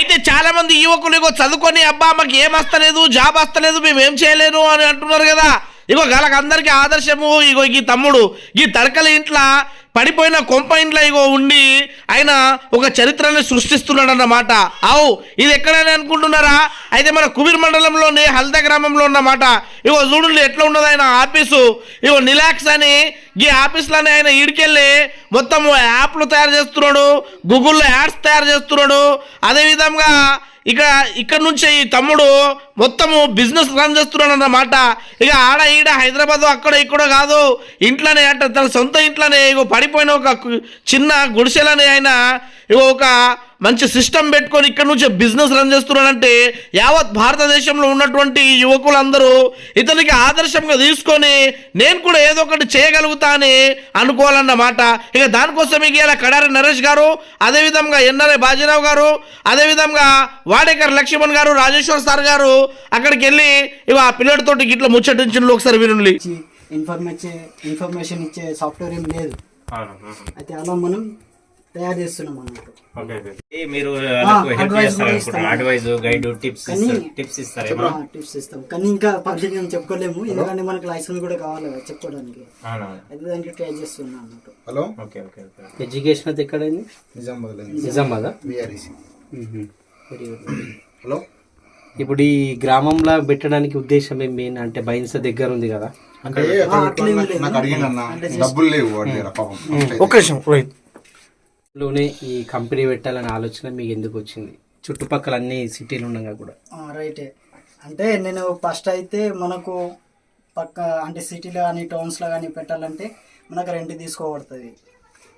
అయితే చాలా మంది యువకులు ఇగో చదువుకొని అబ్బా మాకు ఏం వస్తలేదు జాబ్ వస్తలేదు మేము ఏం చేయలేను అని అంటున్నారు కదా. ఇగో వాళ్ళకి అందరికి ఆదర్శము ఇగో ఈ తమ్ముడు ఈ తడకల ఇంట్లో పడిపోయిన కొంప ఇంట్లో ఇగో ఉండి ఆయన ఒక చరిత్రని సృష్టిస్తున్నాడు అన్నమాట అవు ఇది ఎక్కడైనా అనుకుంటున్నారా? అయితే మన కుబీర్ మండలంలోని హల్దా గ్రామంలో ఉన్నమాట. ఇగో చూడండి ఎట్లా ఉన్నది ఆయన ఆఫీసు. ఇగో నిలాక్స్ అని ఈ ఆఫీస్లోనే ఆయన ఈడికెళ్ళి మొత్తం యాప్లు తయారు చేస్తున్నాడు గూగుల్లో యాడ్స్ తయారు చేస్తున్నాడు. అదేవిధంగా ఇక ఇక్కడ నుంచి ఈ తమ్ముడు మొత్తము బిజినెస్ రన్ చేస్తున్నాడు అన్నమాట ఇక ఆడ ఈడ హైదరాబాద్ అక్కడ ఇక్కడ కాదు. ఇంట్లోనే అంటే తన సొంత ఇంట్లోనే ఇగో పడిపోయిన ఒక కు- చిన్న గుడిసెలనే ఆయన ఇగో ఒక మంచి సిస్టమ్ పెట్టుకొని ఇక్కడ నుంచి బిజినెస్ రన్ చేస్తున్నాడంటే యావత్ భారతదేశంలో ఉన్నటువంటి యువకులందరూ ఇతనికి ఆదర్శంగా తీసుకొని నేను కూడా ఏదో ఒకటి చేయగలుగుతా అని అనుకోవాలన్నమాట. ఇక దానికోసం ఇక ఇలా కడారి నరేష్ గారు అదేవిధంగా ఎన్ఆర్ఐ బాజీరావు గారు అదేవిధంగా వాడేకర్ లక్ష్మణ్ గారు రాజేశ్వర్ సార్ గారు అక్కడికి వెళ్ళి ఇక ఆ పిల్లడితోటి ఇట్లా ముచ్చటించిన ఒకసారి వినండి. ఇన్ఫర్మేషన్ ఇన్ఫర్మేషన్ ఇచ్చే సాఫ్ట్వేర్ ఏం లేదు. అయితే అలా మనం తయారు చేస్తున్నాం అన్నట్టు ఓకే ఓకే. ఏ మీరు. అడ్వైజ్ గైడ్ టిప్స్ కానీ- ఇస్తారు టిప్స్ టిప్స్ ఇస్తాం కానీ ఇంకా పబ్లిక్ చెప్పుకోలేము. ఎందుకంటే మనకు లైసెన్స్ కూడా కావాలి చెప్పుకోవడానికి. అయితే దానికి ట్రై చేస్తున్నాం అన్నట్టు hello? Okay okay okay. Education అది ఎక్కడైంది? నిజామాబాద్ నిజామాబాదా? Very good hello? ఇప్పుడు ఈ గ్రామంలో పెట్టడానికి ఉద్దేశం ఏం మెయిన్? అంటే బైన్స దగ్గర ఉంది కదా. అంటే డబ్బులు లేవు పాపం. లోనే ఈ కంపెనీ పెట్టాలనే ఆలోచన మీకు ఎందుకు వచ్చింది? చుట్టుపక్కల అన్ని సిటీలు ఉండగా కూడా. రైటే. అంటే నేను ఫస్ట్ అయితే మనకు పక్క అంటే సిటీలో కానీ టౌన్స్లో కానీ పెట్టాలంటే మనకు రెంట్ తీసుకోబడుతుంది.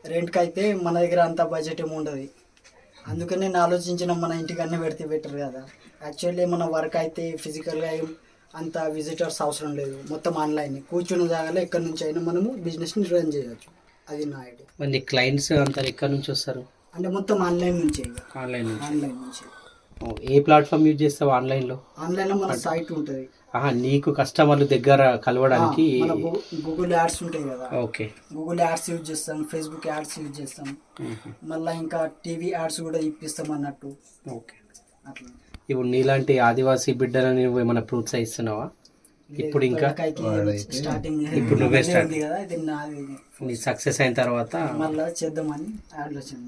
రెంట్కి అయితే మన దగ్గర అంత బడ్జెట్ ఏమి ఉండదు. అందుకని నేను ఆలోచించిన మన ఇంటికి అన్నీ పెడితే బెటర్ కదా. యాక్చువల్లీ మన వర్క్ అయితే ఫిజికల్గా అంత విజిటర్స్ అవసరం లేదు. మొత్తం ఆన్లైన్. కూర్చున్న జాగాలో ఎక్కడి నుంచి అయినా మనము బిజినెస్ని రన్ చేయవచ్చు అది నా ఐడియా. మళ్ళీ క్లయింట్స్ అంతా ఎక్కడి నుంచి వస్తారు? అంటే మొత్తం ఆన్లైన్ నుంచే ఇక. ఆన్లైన్ నుంచి. ఆన్లైన్ నుంచి. ఓ, ఏ ప్లాట్ఫామ్ యూజ్ చేస్తావు ఆన్లైన్లో? ఆన్లైన్లో మన సైట్ ఉంటుంది. ఆహా నీకు కస్టమర్లు దగ్గర కలవడానికి మన గూగుల్ యాడ్స్ ఉంటాయి కదా. ఓకే. గూగుల్ యాడ్స్ యూజ్ చేస్తాం ఫేస్బుక్ యాడ్స్ యూజ్ చేస్తాం. మళ్ళీ ఇంకా టీవీ యాడ్స్ కూడా ఇప్పిస్తాం అన్నట్టు. ఓకే. అట్లా. ఇప్పుడు నీలాంటి ఆదివాసీ బిడ్డలని నువ్వు ఏమైనా ప్రోత్సహిస్తున్నావా? ఇప్పుడు ఇంకా స్టార్టింగ్ ఇప్పుడు నువ్వే start. ఉంది కదా ఇది నాది నీ సక్సెస్ అయిన తర్వాత మళ్ళీ చేద్దామని ఆలోచన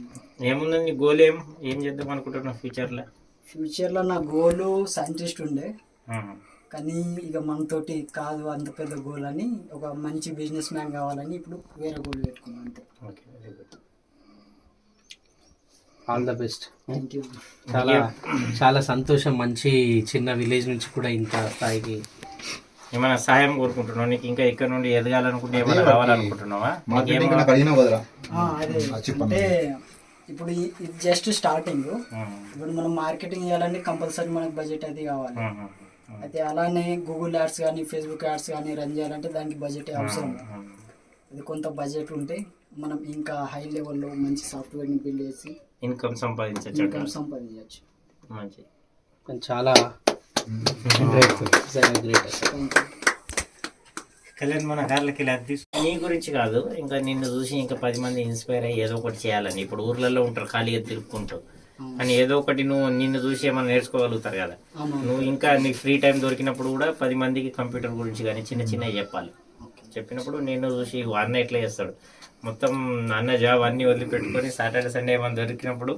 ఏముంది నీ గోల్ ఏం? ఏం చేద్దాం అనుకుంటున్నావు ఫ్యూచర్లో? ఫ్యూచర్లో నా గోల్ సైంటిస్ట్ ఉండే. కానీ ఇక మనతోటి కాదు అంత పెద్ద గోల్ అని ఒక మంచి బిజినెస్ మ్యాన్ కావాలని ఇప్పుడు వేరే గోల్ పెట్టుకున్నాను అంతే. Okay very good all the best thank you చాలా చాలా సంతోషం. మంచి చిన్న విలేజ్ నుంచి కూడా ఇంత స్థాయికి ఏమైనా సహాయం కోరుకుంటున్నావు? నీకు ఇంకా ఇక్కడ నుండి ఎదగాలనుకుంటే ఏమైనా రావాలనుకుంటున్నావా? అంటే ఇప్పుడు ఇది జస్ట్ స్టార్టింగ్. ఇప్పుడు మనం మార్కెటింగ్ చేయాలంటే కంపల్సరీ మనకు బడ్జెట్ అది కావాలి. అయితే అలానే గూగుల్ యాడ్స్ కానీ ఫేస్బుక్ యాడ్స్ కానీ రన్ చేయాలంటే దానికి బడ్జెట్ అవసరం అది కొంత బడ్జెట్ ఉంటే మనం ఇంకా హై లెవెల్లో మంచి సాఫ్ట్వేర్ని బిల్డ్ చేసి ఇన్కమ్ సంపాదించచ్చు ఇన్కమ్ సంపాదించవచ్చు. మంచి చాలా కళ్యాణ్ మన కార్లకి ఇలా తీసు నీ గురించి కాదు ఇంకా నిన్ను చూసి ఇంకా పది మంది ఇన్స్పైర్ అయ్యి ఏదో ఒకటి చేయాలని. ఇప్పుడు ఊర్లలో ఉంటారు ఖాళీగా తిరుక్కుంటూ. కానీ ఏదో ఒకటి నువ్వు నిన్ను చూసి ఏమైనా నేర్చుకోగలుగుతారు కదా. నువ్వు ఇంకా నీ ఫ్రీ టైం దొరికినప్పుడు కూడా పది మందికి కంప్యూటర్ గురించి కానీ చిన్న చిన్న చెప్పాలి. చెప్పినప్పుడు నేను చూసి "ఓ అన్న ఎట్లా చేస్తాడు? మొత్తం అన్న జాబ్ అన్ని వదిలిపెట్టుకొని సాటర్డే సండే ఏమైనా దొరికినప్పుడు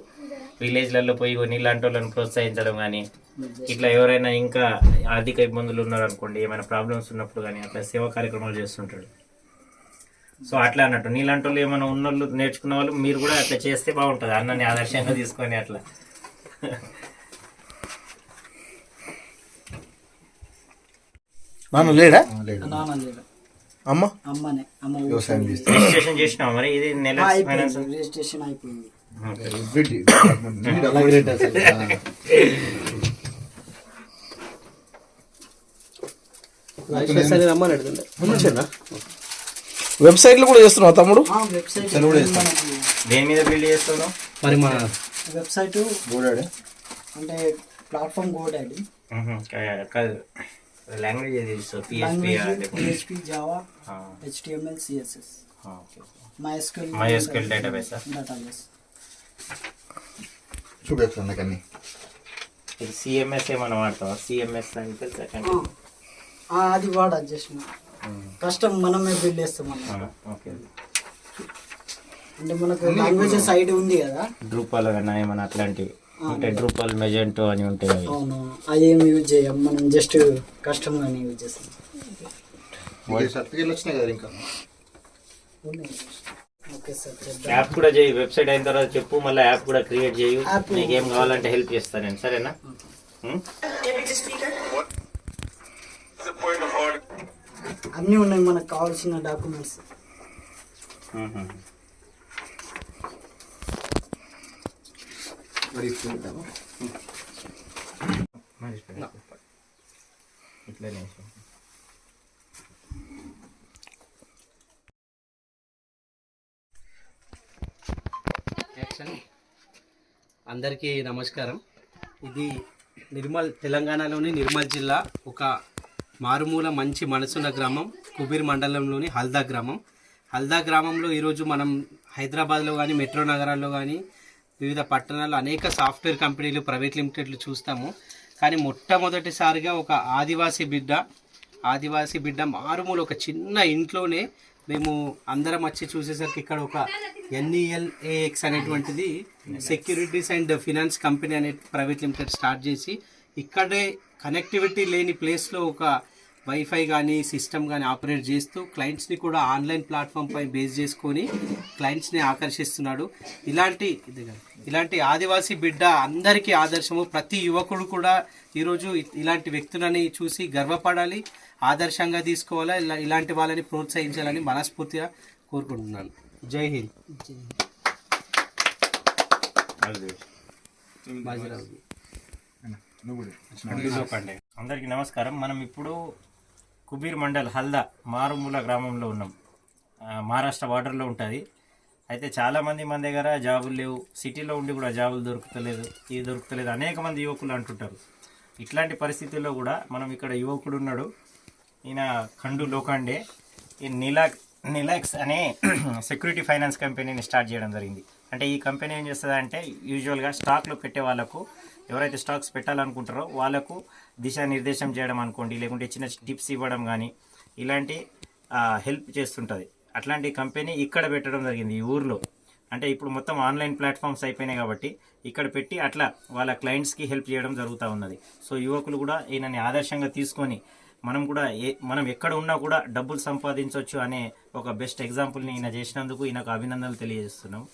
విలేజ్లలో పోయి నీళ్ళంటి వాళ్ళని ప్రోత్సహించడం కానీ ఇట్లా ఎవరైనా ఇంకా ఆర్థిక ఇబ్బందులు ఉన్నారు అనుకోండి ఏమైనా ప్రాబ్లమ్స్ ఉన్నప్పుడు కానీ అట్లా సేవా కార్యక్రమాలు చేస్తుంటాడు. సో అట్లా అన్నట్టు. నీలాంటి వాళ్ళు ఏమైనా ఉన్నోళ్ళు నేర్చుకున్న వాళ్ళు మీరు కూడా అట్లా చేస్తే బాగుంటుంది. అన్నని ఆదర్శంగా తీసుకొని అట్లా. నాన్న లేడా? లేదు నాన్న లేదు అమ్మ? అమ్మనే అమ్మ రిజిస్ట్రేషన్ చేసినావు మరి? ఇది నెల రిజిస్ట్రేషన్ అయిపోయింది. రమ్మని అడుగుతుండే వెబ్సైట్లు కూడా చేస్తున్నావు తమ్ముడు? వెబ్సైట్ దేని మీద బిల్డ్ చేస్తున్నావు? మరి మన వెబ్సైట్ బోడాడే అంటే ప్లాట్ఫామ్ కాదు. లాంగ్వేజ్ ఏది PSP PHP Java HTML CSS MySQL MySQL database ఆ? డేటాబేస్ చూపిస్తాను నాకు అన్ని ఇది సిఎంఎస్ ఏమైనా వాడతావా? సిఎంఎస్ అంటే సెకండ్ ఆ, అది వాడదు జస్ట్ కష్టం మనమే బిల్డ్ చేస్తాం ఓకే. అంటే మనకు లాంగ్వేజ్ సైడ్ ఉంది కదా. డ్రూపాల్ కానీ ఏమైనా అట్లాంటివి? అంటే డ్రూపాల్ మెజెంటో అని ఉంటాయి అవి. అవును. అది ఏం యూజ్ చేయం? మనం జస్ట్ కష్టం కానీ యూజ్ చేస్తాం. సర్టిఫికేట్లు వచ్చినాయి కదా ఇంకా? యాప్ కూడా చేయి వెబ్సైట్ అయిన తర్వాత చెప్పు మళ్ళీ యాప్ కూడా క్రియేట్ చేయు. నీకు ఏం కావాలంటే హెల్ప్ చేస్తాను నేను సరేనా? అన్నీ ఉన్నాయి మనకు కావాల్సిన డాక్యుమెంట్స్. ఇట్లనే యాక్షన్ అందరికీ నమస్కారం. ఇది నిర్మల్ తెలంగాణలోని నిర్మల్ జిల్లా ఒక మారుమూల మంచి మనసున్న గ్రామం కుబీర్ మండలంలోని హల్దా గ్రామం. హల్దా గ్రామంలో ఈరోజు మనం హైదరాబాద్లో కానీ మెట్రో నగరాల్లో కానీ వివిధ పట్టణాల్లో అనేక సాఫ్ట్వేర్ కంపెనీలు ప్రైవేట్ లిమిటెడ్లు చూస్తాము. కానీ మొట్టమొదటిసారిగా ఒక ఆదివాసీ బిడ్డ ఆదివాసీ బిడ్డ మారుమూల ఒక చిన్న ఇంట్లోనే మేము అందరం వచ్చి చూసేసరికి ఇక్కడ ఒక ఎన్ఈఎల్ఏఎక్స్ అనేటువంటిది సెక్యూరిటీస్ అండ్ ఫినాన్స్ కంపెనీ అనే ప్రైవేట్ లిమిటెడ్ స్టార్ట్ చేసి ఇక్కడే కనెక్టివిటీ లేని ప్లేస్లో ఒక వైఫై కానీ సిస్టమ్ కానీ ఆపరేట్ చేస్తూ క్లయింట్స్ని కూడా ఆన్లైన్ ప్లాట్ఫామ్ పై బేస్ చేసుకొని క్లయింట్స్ని ఆకర్షిస్తున్నాడు. ఇలాంటి ఇలాంటి ఆదివాసీ బిడ్డ అందరికీ ఆదర్శము. ప్రతి యువకుడు కూడా ఈరోజు ఇలాంటి వ్యక్తులని చూసి గర్వపడాలి ఆదర్శంగా తీసుకోవాలి ఇలా ఇలాంటి వాళ్ళని ప్రోత్సహించాలని మనస్ఫూర్తిగా కోరుకుంటున్నాను. జై హింద్. అందరికీ నమస్కారం. మనం ఇప్పుడు కుబీర్ మండల్ హల్దా మారుమూల గ్రామంలో ఉన్నాం. మహారాష్ట్ర బార్డర్లో ఉంటుంది. అయితే చాలామంది మన దగ్గర జాబులు లేవు. సిటీలో ఉండి కూడా జాబులు దొరుకుతలేదు. ఇది దొరుకుతలేదు. అనేక మంది యువకులు అంటుంటారు. ఇట్లాంటి పరిస్థితుల్లో కూడా మనం ఇక్కడ యువకుడు ఉన్నాడు. ఈయన ఖండు లోకాండే. ఈ నిలాక్ నిలాక్స్ అనే సెక్యూరిటీ ఫైనాన్స్ కంపెనీని స్టార్ట్ చేయడం జరిగింది. అంటే ఈ కంపెనీ ఏం చేస్తుంది అంటే యూజువల్గా స్టాక్లో పెట్టే వాళ్ళకు ఎవరైతే స్టాక్స్ పెట్టాలనుకుంటారో వాళ్ళకు దిశానిర్దేశం చేయడం అనుకోండి లేకుంటే చిన్న టిప్స్ ఇవ్వడం కానీ ఇలాంటి హెల్ప్ చేస్తుంటుంది. అట్లాంటి కంపెనీ ఇక్కడ పెట్టడం జరిగింది ఈ ఊర్లో. అంటే ఇప్పుడు మొత్తం ఆన్లైన్ ప్లాట్ఫామ్స్ అయిపోయినాయి కాబట్టి ఇక్కడ పెట్టి అట్లా వాళ్ళ క్లయింట్స్కి హెల్ప్ చేయడం జరుగుతూ ఉన్నది. సో యువకులు కూడా ఈయనని ఆదర్శంగా తీసుకొని మనం కూడా ఏ మనం ఎక్కడ ఉన్నా కూడా డబ్బులు సంపాదించవచ్చు అనే ఒక బెస్ట్ ఎగ్జాంపుల్ని ఈయన చేసినందుకు ఈయనకు అభినందనలు తెలియజేస్తున్నాం.